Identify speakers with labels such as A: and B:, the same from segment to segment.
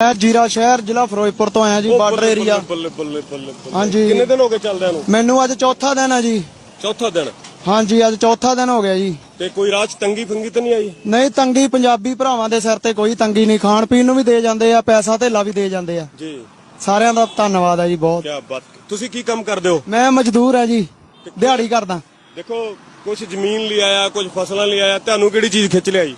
A: ਮੈਂ ਜੀਰਾ ਸ਼ਹਿਰ ਜ਼ਿਲ੍ਹਾ ਫਿਰੋਜ਼ਪੁਰ ਤੋਂ ਆਇਆ ਜੀ ਬਾਰਡਰ ਏਰੀਆ
B: ਬੱਲੇ ਬੱਲੇ ਬੱਲੇ ਬੱਲੇ।
A: ਹਾਂਜੀ।
B: ਕਿੰਨੇ ਦਿਨ ਹੋ ਗਏ ਚੱਲਦਿਆਂ ਨੂੰ?
A: ਮੈਨੂੰ ਅੱਜ ਚੌਥਾ ਦਿਨ ਹੈ ਜੀ।
B: ਚੌਥਾ ਦਿਨ?
A: ਹਾਂਜੀ ਅੱਜ ਚੌਥਾ ਦਿਨ ਹੋ ਗਿਆ ਜੀ।
B: ਤੇ ਕੋਈ ਰਾਹ 'ਚ ਤੰਗੀ ਫੰਗੀ ਤਾਂ ਨਹੀਂ ਆਈ?
A: ਨਹੀਂ ਤੰਗੀ ਪੰਜਾਬੀ ਭਰਾਵਾਂ ਦੇ ਸਿਰ ਤੇ ਕੋਈ ਤੰਗੀ ਨਹੀਂ। ਖਾਣ ਪੀਣ ਨੂੰ ਵੀ ਦੇ ਜਾਂਦੇ ਆ ਪੈਸਾ ਧੇਲਾ ਵੀ ਦੇ ਜਾਂਦੇ ਆ।
B: ਜੀ।
A: ਸਾਰਿਆਂ ਦਾ ਧੰਨਵਾਦ ਹੈ ਜੀ ਬਹੁਤ।
B: ਕੀ ਬਾਤ। ਤੁਸੀਂ ਕੀ ਕੰਮ ਕਰਦੇ ਹੋ?
A: ਮੈਂ ਮਜ਼ਦੂਰ ਆ ਜੀ ਦਿਹਾੜੀ ਕਰਦਾ।
B: ਦੇਖੋ ਕੁਝ ਜ਼ਮੀਨ ਲਈ ਆਇਆ ਕੁਝ ਫਸਲਾਂ ਲਈ ਆਇਆ ਤੁਹਾਨੂੰ ਕਿਹੜੀ ਚੀਜ਼ ਖਿੱਚ ਲਿਆਈ?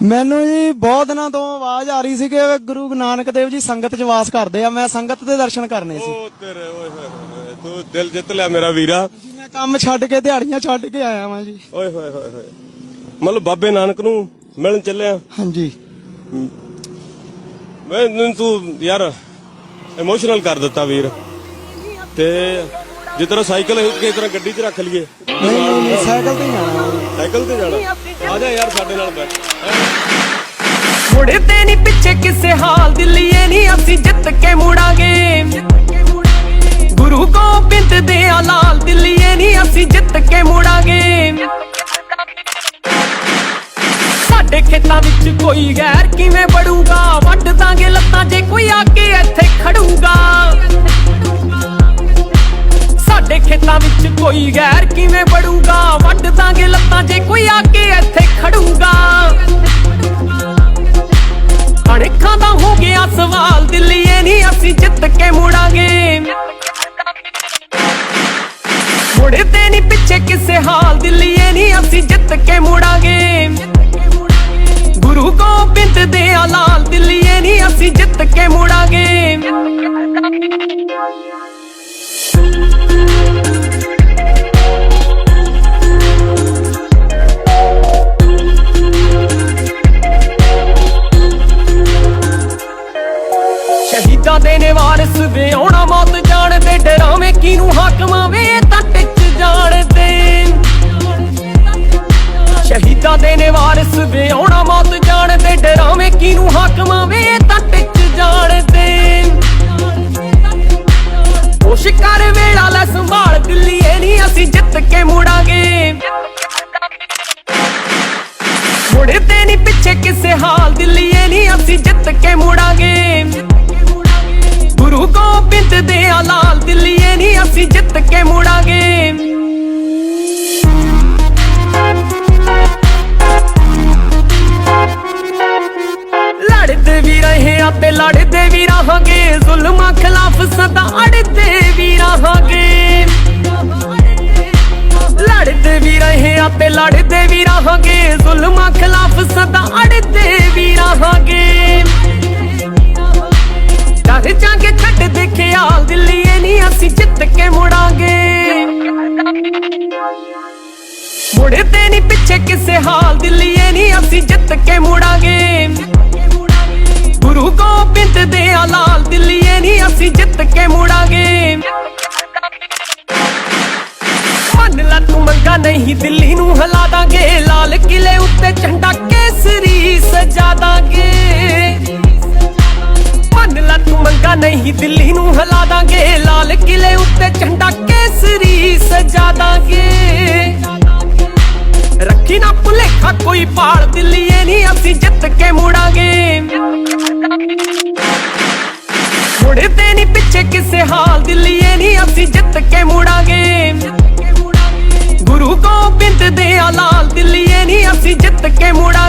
A: ਮੈਨੂੰ ਜੀ ਬਹੁਤ ਦਿਨਾਂ ਤੋਂ ਆਵਾਜ਼ ਆ ਰਹੀ ਸੀ ਕਿ ਗੁਰੂ ਨਾਨਕ ਦੇਵ ਜੀ ਸੰਗਤ ਚ ਵਾਸ ਕਰਦੇ ਆ। ਮੈਂ ਸੰਗਤ ਦੇ ਦਰਸ਼ਨ ਕਰਨੇ ਸੀ।
B: ਉਹ ਤੇਰੇ ਓਏ ਹੋਏ ਹੋਏ ਤੂੰ ਦਿਲ ਜਿੱਤ ਲਿਆ ਮੇਰਾ ਵੀਰਾ।
A: ਜੀ ਮੈਂ ਕੰਮ ਛੱਡ ਕੇ ਦਿਹਾੜੀਆਂ ਛੱਡ ਕੇ ਆਇਆ ਵਾਂ ਜੀ।
B: ਓਏ ਹੋਏ ਹੋਏ ਹੋਏ। ਮਤਲਬ ਬਾਬੇ ਨਾਨਕ ਨੂੰ ਮਿਲਣ ਚੱਲਿਆ।
A: ਹਾਂਜੀ।
B: ਮੈਂ ਤੂੰ ਯਾਰ ਇਮੋਸ਼ਨਲ ਕਰ ਦਿੱਤਾ ਵੀਰ। ਤੇ ਜਿਸ ਤਰ੍ਹਾਂ ਸਾਈਕਲ ਹੈ ਕਿਸੇ ਤਰ੍ਹਾਂ ਗੱਡੀ 'ਚ ਰੱਖ ਲਈਏ।
A: ਨਹੀਂ ਸਾਈਕਲ ਤੇ ਆਣਾ
B: ਸਾਈਕਲ ਤੇ ਜਾਣਾ। ਆ ਜਾ ਯਾਰ ਸਾਡੇ ਨਾਲ ਬੈਠ
C: ਮੁੜਦੇ ਨਹੀਂ ਪਿੱਛੇ ਕਿਸੇ ਹਾਲ ਦਿੱਲੀਏ ਨਹੀਂ ਅਸੀਂ ਜਿੱਤ ਕੇ ਮੁੜਾਂਗੇ। ਗੁਰੂ ਗੋਬਿੰਦ ਦੇ ਆ ਲਾਲ ਦਿੱਲੀਏ ਨਹੀਂ ਅਸੀਂ ਜਿੱਤ ਕੇ ਮੁੜਾਂਗੇ। ਸਾਡੇ ਖੇਤਾਂ ਵਿੱਚ ਕੋਈ ਗੈਰ ਕਿਵੇਂ ਵੜੂਗਾ? ਵੱਢ ਦਾਂਗੇ ਲੱਤਾਂ ਜੇ ਕੋਈ ਆ ਕੋਈ ਗੈਰ ਕਿਵੇਂ ਵੜੂਗਾ ਵੱਢ ਦਾਂਗੇ ਲੱਤਾਂ ਜੇ ਕੋਈ ਆ ਕੇ ਇੱਥੇ ਖੜੂਗਾ। ਅਣਖਾਂ ਦਾ ਹੋ ਗਿਆ ਸਵਾਲ, ਦਿੱਲੀਏ ਨਹੀਂ ਅਸੀਂ ਜਿੱਤ ਕੇ ਮੁੜਾਂਗੇ। ਮੁੜਦੇ ਨਹੀਂ ਪਿੱਛੇ ਕਿਸੇ ਹਾਲ, ਦਿੱਲੀਏ ਨਹੀਂ ਅਸੀਂ ਜਿੱਤ ਕੇ ਮੁੜਾਂਗੇ। ਗੁਰੂ ਗੋਬਿੰਦ ਦੇ ਆ ਲਾਲ, ਦਿੱਲੀਏ ਨਹੀਂ ਅਸੀਂ ਜਿੱਤ ਕੇ ਮੁੜਾਂਗੇ। ਸ਼ਹੀਦਾਂ ਦੇ ਨੇ ਵਾਰਿਸ ਵੇ ਆਉਣਾ ਮੌਤ ਜਾਣਦੇ, ਡਰਾਵੇਂ ਕਿਨੂੰ ਹਾਕਮਾਂ ਵੇ ਤਾਂ ਟਿੱਚ ਜਾਣਦੇ। ਸ਼ਹੀਦਾਂ ਦੇ ਨੇ ਵਾਰਿਸ ਵੇ ਆਉਣਾ ਮੌਤ ਜਾਣਦੇ, ਡਰਾਵੇਂ ਕਿਨੂੰ ਹਾਕਮਾਂ ਵੇ ਤਾਂ ਟਿੱਚ ਜਾਣਦੇ। ਉਹ ਸ਼ਿਕਾਰ ਵੇਲਾ ਲੈ ਸੰਭਾਲ, ਦਿੱਲੀਏ ਨਹੀਂ ਅਸੀਂ ਜਿੱਤ ਕੇ ਮੁੜਾਂਗੇ। ਮੁੜਦੇ ਨਹੀਂ ਪਿੱਛੇ ਕਿਸੇ ਹਾਲ, ਦਿੱਲੀਏ ਨਹੀਂ ਅਸੀਂ ਜਿੱਤ ਕੇ ਮੁੜਾਂਗੇ। ਅਸੀਂ ਜਿੱਤ ਕੇ ਮੁੜਾਂਗੇ। ਲੜਦੇ ਵੀ ਰਹੇ ਆਪੇ ਲੜਦੇ ਵੀ ਰਹਾਂਗੇ। ਜ਼ੁਲਮਾਂ ਖਿਲਾਫ ਸਦਾ ਅੜਦੇ ਵੀ ਰਹਾਂਗੇ। ਲੜਦੇ ਵੀ ਰਹੇ ਆਪੇ ਲੜਦੇ ਵੀ ਰਹਾਂਗੇ। ਜ਼ੁਲਮਾਂ ਖਿਲਾਫ ਸਦਾ ਅੜਦੇ ਵੀ ਰਹਾਂਗੇ। ਡਰ ਜਾਂਗੇ ਛੱਡ ਦੇ ਖਿਆਲ। ਦਿੱਲੀਏ ਨਹੀਂ ਅਸੀਂ ਜਿੱਤ ਕੇ ਮੁੜਾਂਗੇ। ਮੁੜਦੇ ਨਹੀਂ ਪਿੱਛੇ ਕਿਸੇ ਹਾਲ। ਦਿੱਲੀਏ ਨਹੀਂ ਅਸੀਂ ਜਿੱਤ ਕੇ ਮੁੜਾਂਗੇ। ਗੁਰੂ ਗੋਬਿੰਦ ਦੇ ਲਾਲ ਦਿੱਲੀਏ ਨਹੀਂ ਅਸੀਂ ਜਿੱਤ ਕੇ ਮੁੜਾਂਗੇ। ਮੰਨ ਲੈ ਤੂੰ ਮੰਗਾ ਨਹੀਂ, ਦਿੱਲੀ ਨੂੰ ਹਲਾ ਦਾਂਗੇ। ਲਾਲ ਕਿਲੇ ਉੱਤੇ ਝੰਡਾ ਮੰਗਾ ਦਿੱਲੀ ਨੂੰ ਹਿਲਾ ਦਾਂਗੇ। ਲਾਲ ਕਿਲੇ ਉੱਤੇ ਝੰਡਾ ਕੇਸਰੀ ਸਜਾ ਦਾਂਗੇ। ਰੱਖੀ ਨਾ ਭੁਲੇਖਾ, ਕੋਈ ਪਾਲ ਦਿੱਲੀਏ ਨਹੀਂ, ਅਸੀਂ ਜਿੱਤ ਕੇ ਮੁੜਾਂਗੇ। ਮੁੜਦੇ ਨਹੀਂ ਪਿੱਛੇ ਕਿਸੇ ਹਾਲ, ਦਿੱਲੀਏ ਨਹੀਂ, ਅਸੀਂ ਜਿੱਤ ਕੇ ਮੁੜਾਂਗੇ। ਗੁਰੂ ਗੋਬਿੰਦ ਦੇ ਆ ਲਾਲ ਦਿੱਲੀਏ ਨਹੀਂ, ਅਸੀਂ ਜਿੱਤ ਕੇ ਮੁੜਾਂਗੇ।